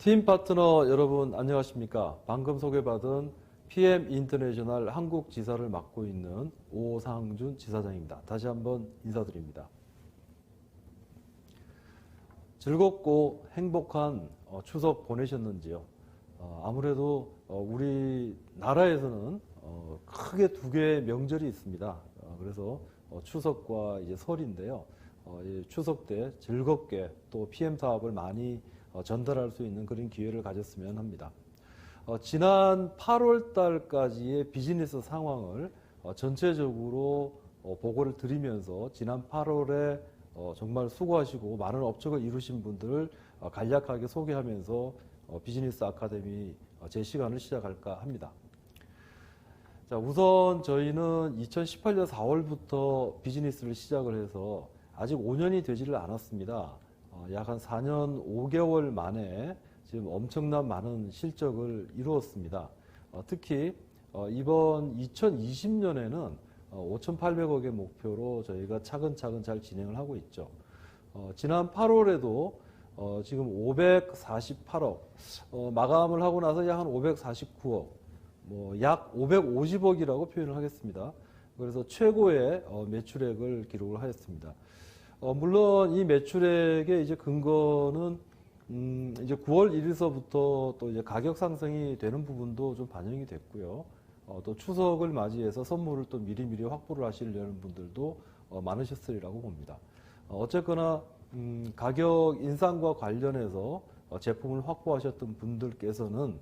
팀 파트너 여러분 안녕하십니까? 방금 소개받은 PM 인터내셔널 한국 지사를 맡고 있는 오상준 지사장입니다. 다시 한번 인사드립니다. 즐겁고 행복한 어, 추석 보내셨는지요? 어, 아무래도 어, 우리 나라에서는 어, 크게 두 개의 명절이 있습니다. 어, 그래서 어, 추석과 이제 설인데요. 추석 때 즐겁게 또 PM 사업을 많이 어, 전달할 수 있는 그런 기회를 가졌으면 합니다. 어, 지난 8월 달까지의 비즈니스 상황을 어, 전체적으로 어, 보고를 드리면서 지난 8월에 어, 정말 수고하시고 많은 업적을 이루신 분들을 어, 간략하게 소개하면서 어, 비즈니스 아카데미 어, 제 시간을 시작할까 합니다. 자, 우선 저희는 2018년 4월부터 비즈니스를 시작을 해서 아직 5년이 되지를 않았습니다. 어, 약한 4년 5개월 만에 지금 엄청난 많은 실적을 이루었습니다. 어, 특히 어, 이번 2020년에는 5,800억의 목표로 저희가 차근차근 잘 진행을 하고 있죠. 어, 지난 8월에도 어, 지금 548억 어, 마감을 하고 나서 약 한 549억, 뭐 약 550억이라고 표현을 하겠습니다. 그래서 최고의 어, 매출액을 기록을 하였습니다. 어, 물론 이 매출액의 이제 근거는 음, 이제 9월 1일서부터 또 이제 가격 상승이 되는 부분도 좀 반영이 됐고요. 어, 또 추석을 맞이해서 선물을 또 미리미리 확보를 하시려는 분들도 어, 많으셨으리라고 봅니다. 어, 어쨌거나 음, 가격 인상과 관련해서 어, 제품을 확보하셨던 분들께서는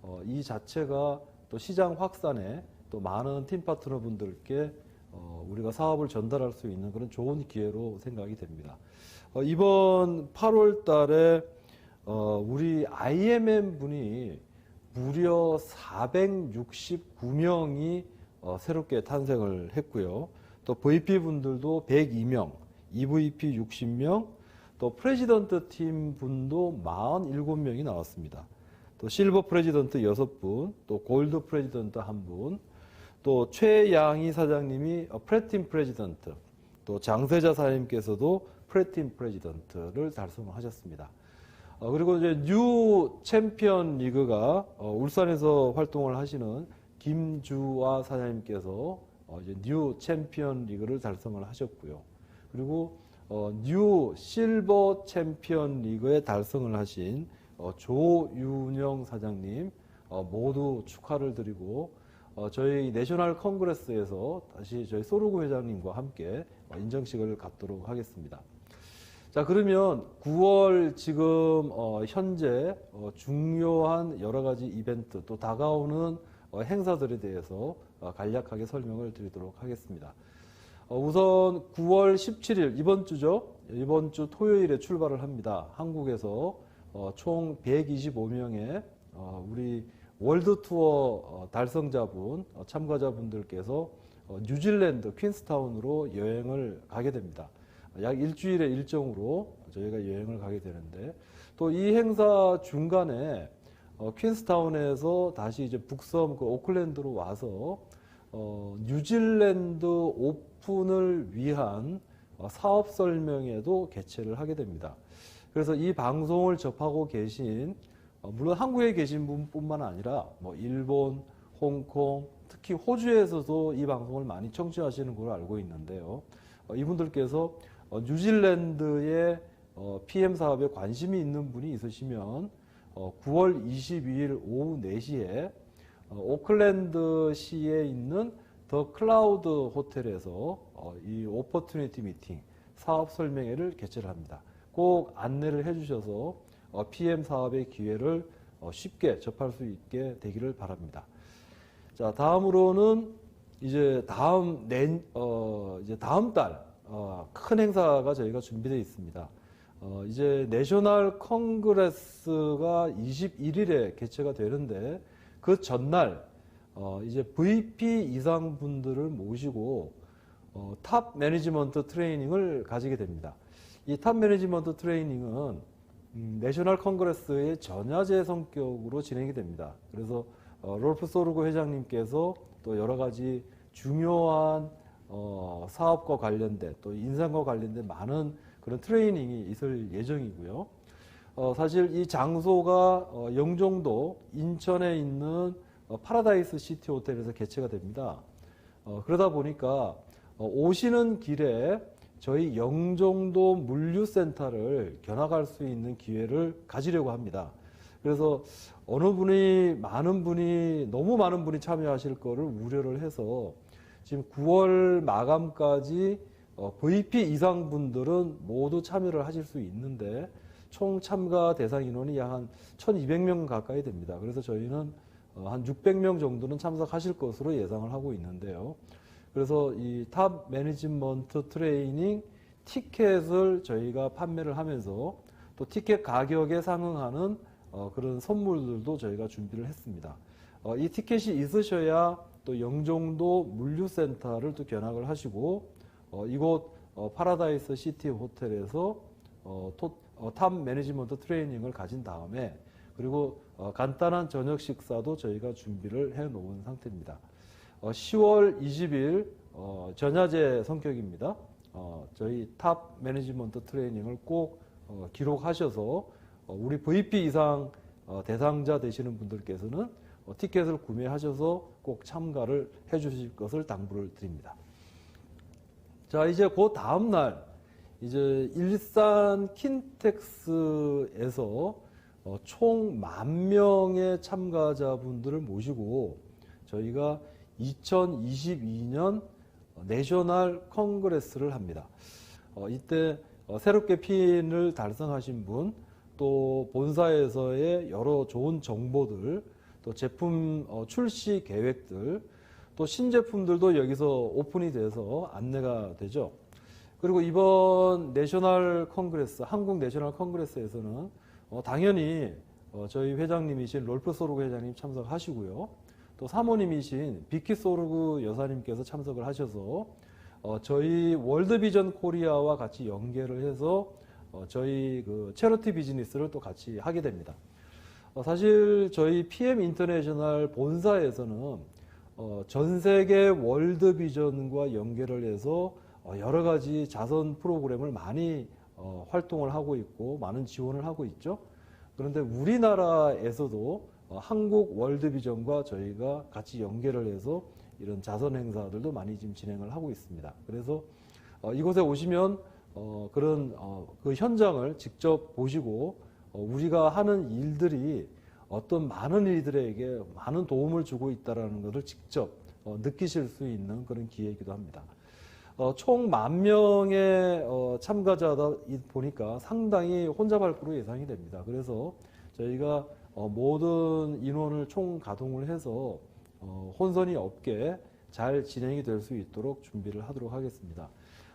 어, 이 자체가 또 시장 확산에 또 많은 팀 파트너 분들께 어, 우리가 사업을 전달할 수 있는 그런 좋은 기회로 생각이 됩니다. 어, 이번 8월 달에 어, 우리 IMM 분이 무려 469명이 어, 새롭게 탄생을 했고요. 또 VP 분들도 102명, EVP 60명, 또 프레지던트 팀 분도 47명이 나왔습니다. 또 실버 프레지던트 6분, 또 골드 프레지던트 1분, 또 최양희 사장님이 어, 프레팀 프레지던트, 또 장세자 사장님께서도 프레팀 프레지던트를 달성하셨습니다. 어, 그리고 이제 뉴 챔피언 리그가 어, 울산에서 활동을 하시는 김주화 사장님께서 어, 이제 뉴 챔피언 리그를 달성을 하셨고요. 그리고 어, 뉴 실버 챔피언 리그에 달성을 하신 어, 조윤영 사장님 어, 모두 축하를 드리고 어, 저희 내셔널 컨그레스에서 다시 저희 소르구 회장님과 함께 어, 인정식을 갖도록 하겠습니다. 자 그러면 9월 지금 어, 현재 어, 중요한 여러 가지 이벤트 또 다가오는 어, 행사들에 대해서 어, 간략하게 설명을 드리도록 하겠습니다. 어, 우선 9월 17일 이번 주죠. 이번 주 토요일에 출발을 합니다. 한국에서 어, 총 125명의 어, 우리 월드 투어 어, 달성자분 어, 참가자분들께서 어, 뉴질랜드 퀸스타운으로 여행을 가게 됩니다. 약 일주일의 일정으로 저희가 여행을 가게 되는데 또 이 행사 중간에 어, 퀸스타운에서 다시 이제 북섬 그 오클랜드로 와서 어, 뉴질랜드 오픈을 위한 어, 사업 설명회도 개최를 하게 됩니다. 그래서 이 방송을 접하고 계신 어, 물론 한국에 계신 분뿐만 아니라 뭐 일본, 홍콩, 특히 호주에서도 이 방송을 많이 청취하시는 걸로 알고 있는데요. 어, 이분들께서 어, 뉴질랜드의 어, PM 사업에 관심이 있는 분이 있으시면 어, 9월 22일 오후 4시에 어, 오클랜드시에 있는 더 클라우드 호텔에서 어, 이 오퍼튜니티 미팅 사업 설명회를 개최를 합니다. 꼭 안내를 해주셔서 어, PM 사업의 기회를 어, 쉽게 접할 수 있게 되기를 바랍니다. 자 다음으로는 이제 다음 내 어, 이제 다음 달 어, 큰 행사가 저희가 준비되어 있습니다. 어, 이제 내셔널 컨그레스가 21일에 개최가 되는데 그 전날 어, 이제 VP 이상 분들을 모시고 어, 탑 매니지먼트 트레이닝을 가지게 됩니다. 이 탑 매니지먼트 트레이닝은 음, 내셔널 컨그레스의 전야제 성격으로 진행이 됩니다. 그래서 어, 롤프 소르고 회장님께서 또 여러 가지 중요한 어, 사업과 관련된 또 인상과 관련된 많은 그런 트레이닝이 있을 예정이고요. 어, 사실 이 장소가 어, 영종도 인천에 있는 어, 파라다이스 시티 호텔에서 개최가 됩니다. 어, 그러다 보니까 어, 오시는 길에 저희 영종도 물류센터를 견학할 수 있는 기회를 가지려고 합니다. 그래서 어느 분이 많은 분이 너무 많은 분이 참여하실 거를 우려를 해서 지금 9월 마감까지 어, VP 이상 분들은 모두 참여를 하실 수 있는데 총 참가 대상 인원이 약 한 1,200명 가까이 됩니다. 그래서 저희는 어, 한 600명 정도는 참석하실 것으로 예상을 하고 있는데요. 그래서 이 탑 매니지먼트 트레이닝 티켓을 저희가 판매를 하면서 또 티켓 가격에 상응하는 어, 그런 선물들도 저희가 준비를 했습니다. 어, 이 티켓이 있으셔야 또 영종도 물류센터를 또 견학을 하시고 어, 이곳 어, 파라다이스 시티 호텔에서 어, 토- 어, 탑 매니지먼트 트레이닝을 가진 다음에 그리고 어, 간단한 저녁 식사도 저희가 준비를 해 놓은 상태입니다. 어, 10월 20일 어, 전야제 성격입니다. 어, 저희 탑 매니지먼트 트레이닝을 꼭 어, 기록하셔서 어, 우리 VP 이상 어, 대상자 되시는 분들께서는 어, 티켓을 구매하셔서 꼭 참가를 해 주실 것을 당부를 드립니다. 자, 이제 그 다음 날 이제 일산 킨텍스에서 어, 총 만 명의 참가자분들을 모시고 저희가 2022년 내셔널 컨그레스를 합니다. 어, 이때 어, 새롭게 핀을 달성하신 분, 또 본사에서의 여러 좋은 정보들, 또 제품 어, 출시 계획들, 또 신제품들도 여기서 오픈이 돼서 안내가 되죠. 그리고 이번 내셔널 컨그레스, 한국 내셔널 컨그레스에서는 어, 당연히 어, 저희 회장님이신 롤프 소르그 회장님 참석하시고요. 또 사모님이신 비키 소르그 여사님께서 참석을 하셔서 어, 저희 월드비전 코리아와 같이 연계를 해서 어, 저희 그 체러티 비즈니스를 또 같이 하게 됩니다. 어, 사실 저희 PM 인터내셔널 본사에서는 어, 전 세계 월드비전과 연계를 해서 어, 여러 가지 자선 프로그램을 많이 어, 활동을 하고 있고 많은 지원을 하고 있죠. 그런데 우리나라에서도 어, 한국 월드비전과 저희가 같이 연계를 해서 이런 자선 행사들도 많이 지금 진행을 하고 있습니다. 그래서 어, 이곳에 오시면 어, 그런 어, 그 현장을 직접 보시고 어, 우리가 하는 일들이 어떤 많은 이들에게 많은 도움을 주고 있다라는 것을 직접 어, 느끼실 수 있는 그런 기회이기도 합니다. 어, 총만 명의 어, 참가자다 보니까 상당히 혼잡할 거로 예상이 됩니다. 그래서 저희가 어, 모든 인원을 총 가동을 해서 어, 혼선이 없게 잘 진행이 될 수 있도록 준비를 하도록 하겠습니다.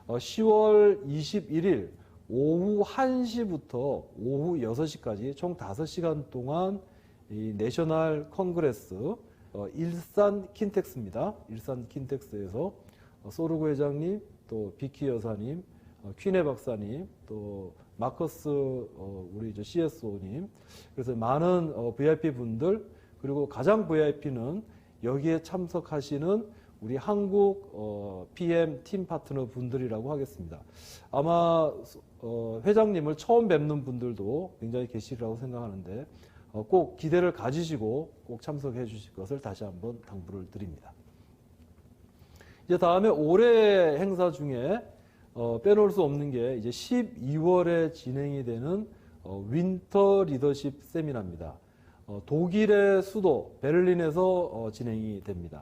어, 10월 21일 오후 1시부터 오후 6시까지 총 5시간 동안 이 내셔널 컨그레스 어, 일산 킨텍스입니다. 일산 킨텍스에서 어, 소르고 회장님, 또 비키 여사님, 어, 퀴네 박사님, 또 마커스 어, 우리 저 CSO님, 그래서 많은 어, VIP 분들 그리고 가장 VIP는 여기에 참석하시는 우리 한국 어, PM 팀 파트너 분들이라고 하겠습니다. 아마 어, 회장님을 처음 뵙는 분들도 굉장히 계시리라고 생각하는데 어, 꼭 기대를 가지시고 꼭 참석해 주실 것을 다시 한번 당부를 드립니다. 이제 다음에 올해 행사 중에 어, 빼놓을 수 없는 게 이제 12월에 진행이 되는 어, 윈터 리더십 세미나입니다. 어, 독일의 수도 베를린에서 어, 진행이 됩니다.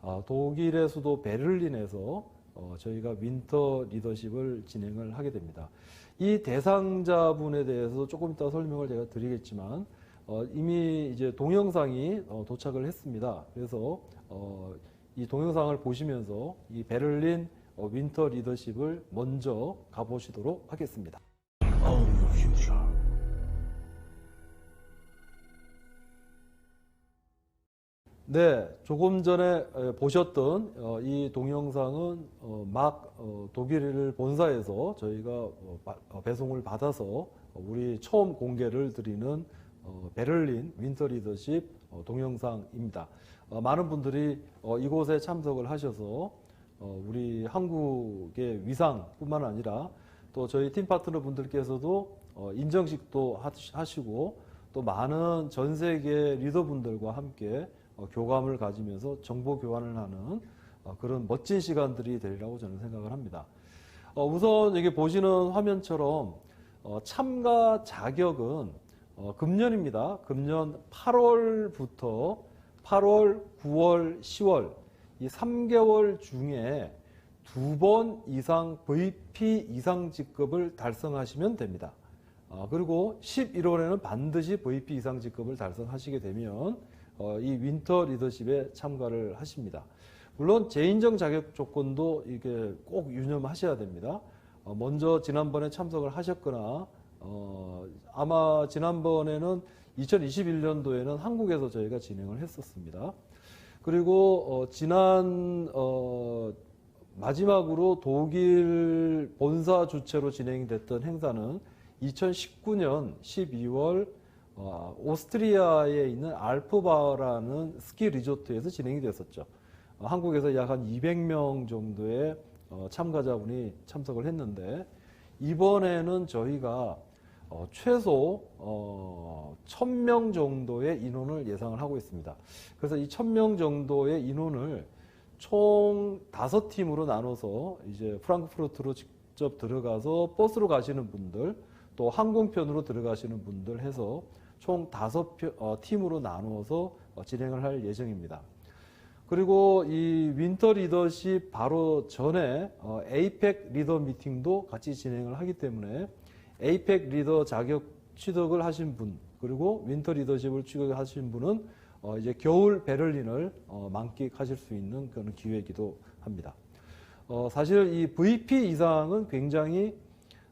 아, 독일의 수도 베를린에서 어, 저희가 윈터 리더십을 진행을 하게 됩니다. 이 대상자분에 대해서 조금 이따 설명을 제가 드리겠지만 어, 이미 이제 동영상이 어, 도착을 했습니다. 그래서 어, 이 동영상을 보시면서 이 베를린 어, 윈터 리더십을 먼저 가보시도록 하겠습니다. 네, 조금 전에 에, 보셨던 어, 이 동영상은 어, 막 어, 독일 본사에서 저희가 어, 바- 어, 배송을 받아서 어, 우리 처음 공개를 드리는 어, 베를린 윈터 리더십 어, 동영상입니다. 어, 많은 분들이 어, 이곳에 참석을 하셔서 어, 우리 한국의 위상뿐만 아니라 또 저희 팀 파트너 분들께서도 어, 인정식도 하시- 하시고 또 많은 전 세계 리더분들과 함께 어, 교감을 가지면서 정보 교환을 하는 어, 그런 멋진 시간들이 되리라고 저는 생각을 합니다. 어, 우선 여기 보시는 화면처럼 어, 참가 자격은 어, 금년입니다. 금년 8월부터 8월, 9월, 10월 이 3개월 중에 두 번 이상 VP 이상 직급을 달성하시면 됩니다. 어, 그리고 11월에는 반드시 VP 이상 직급을 달성하시게 되면 어, 이 윈터 리더십에 참가를 하십니다. 물론 재인정 자격 조건도 이게 꼭 유념하셔야 됩니다. 어, 먼저 지난번에 참석을 하셨거나 어, 아마 지난번에는 2021년도에는 한국에서 저희가 진행을 했었습니다. 그리고 어, 지난 어, 마지막으로 독일 본사 주최로 진행이 됐던 행사는 2019년 12월 어, 오스트리아에 있는 알프바라는 스키 리조트에서 진행이 됐었죠. 어, 한국에서 약 한 200명 정도의 어, 참가자분이 참석을 했는데 이번에는 저희가 어, 최소 어, 1000명 정도의 인원을 예상을 하고 있습니다. 그래서 이 1000명 정도의 인원을 총 다섯 팀으로 나눠서 이제 프랑크푸르트로 직접 들어가서 버스로 가시는 분들 또 항공편으로 들어가시는 분들 해서 총 다섯 표- 어, 팀으로 나누어서 어, 진행을 할 예정입니다. 그리고 이 윈터 리더십 바로 전에 어, 에이펙 리더 미팅도 같이 진행을 하기 때문에 에이펙 리더 자격 취득을 하신 분 그리고 윈터 리더십을 취득하신 분은 어, 이제 겨울 베를린을 어, 만끽하실 수 있는 그런 기회이기도 합니다. 어, 사실 이 VP 이상은 굉장히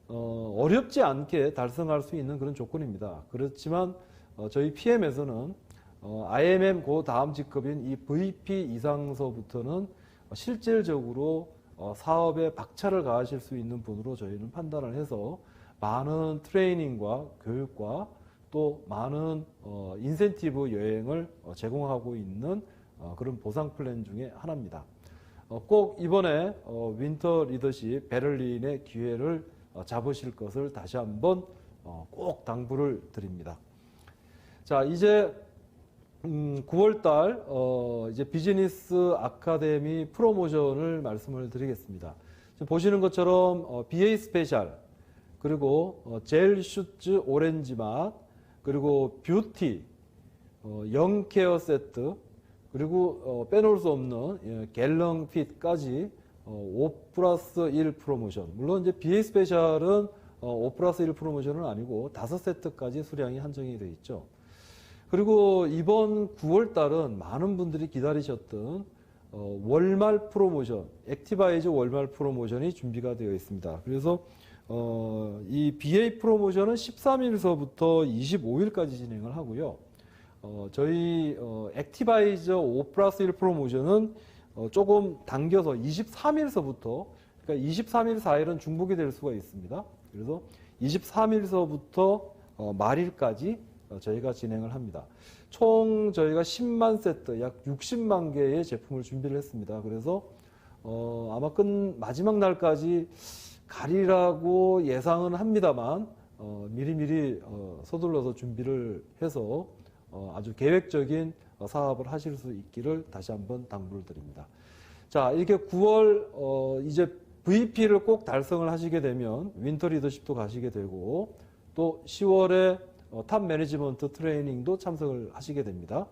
어, 어렵지 않게 달성할 수 있는 그런 조건입니다. 그렇지만 어, 저희 PM에서는 어, IMM 그 다음 직급인 이 VP 이상서부터는 실질적으로 어, 사업에 박차를 가하실 수 있는 분으로 저희는 판단을 해서 많은 트레이닝과 교육과 또 많은 어, 인센티브 여행을 어, 제공하고 있는 어, 그런 보상 플랜 중에 하나입니다. 어, 꼭 이번에 어, 윈터 리더십 베를린의 기회를 어, 잡으실 것을 다시 한번 어, 꼭 당부를 드립니다. 자, 이제 음, 9월달 어, 이제 비즈니스 아카데미 프로모션을 말씀을 드리겠습니다. 보시는 것처럼 어, BA 스페셜 그리고 어, 젤 슈즈 오렌지 맛 그리고 뷰티 어, 영케어 세트 그리고 어, 빼놓을 수 없는 예, 갤렁 핏까지 어, 5 플러스 1 프로모션 물론 이제 BA 스페셜은 어, 5 플러스 1 프로모션은 아니고 5세트까지 수량이 한정이 되어 있죠. 그리고 이번 9월 달은 많은 분들이 기다리셨던 어, 월말 프로모션, 액티바이즈 월말 프로모션이 준비가 되어 있습니다. 그래서 어, 이 BA 프로모션은 13일서부터 25일까지 진행을 하고요. 어, 저희 어, 액티바이저 5 플러스 1 프로모션은 어, 조금 당겨서 23일서부터 그러니까 23일 4일은 중복이 될 수가 있습니다. 그래서 23일서부터 어, 말일까지 어, 저희가 진행을 합니다. 총 저희가 10만 세트, 약 60만 개의 제품을 준비를 했습니다. 그래서 어, 아마 끝 마지막 날까지 가리라고 예상은 합니다만 어, 미리미리 어, 서둘러서 준비를 해서 어, 아주 계획적인 어, 사업을 하실 수 있기를 다시 한번 당부를 드립니다. 자, 이렇게 9월 어, 이제 VP를 꼭 달성을 하시게 되면 윈터 리더십도 가시게 되고 또 10월에 어, 탑 매니지먼트 트레이닝도 참석을 하시게 됩니다.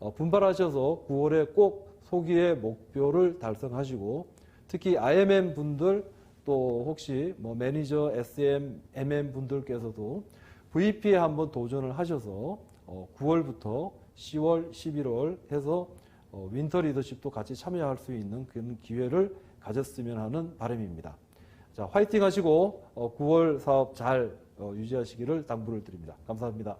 어, 분발하셔서 9월에 꼭 소기의 목표를 달성하시고 특히 IMM 분들 또 혹시 뭐 매니저 SM, MM 분들께서도 VP에 한번 도전을 하셔서 어, 9월부터 10월, 11월 해서 어, 윈터 리더십도 같이 참여할 수 있는 그런 기회를 가졌으면 하는 바람입니다. 자, 화이팅 하시고 어, 9월 사업 잘 어, 유지하시기를 당부를 드립니다. 감사합니다.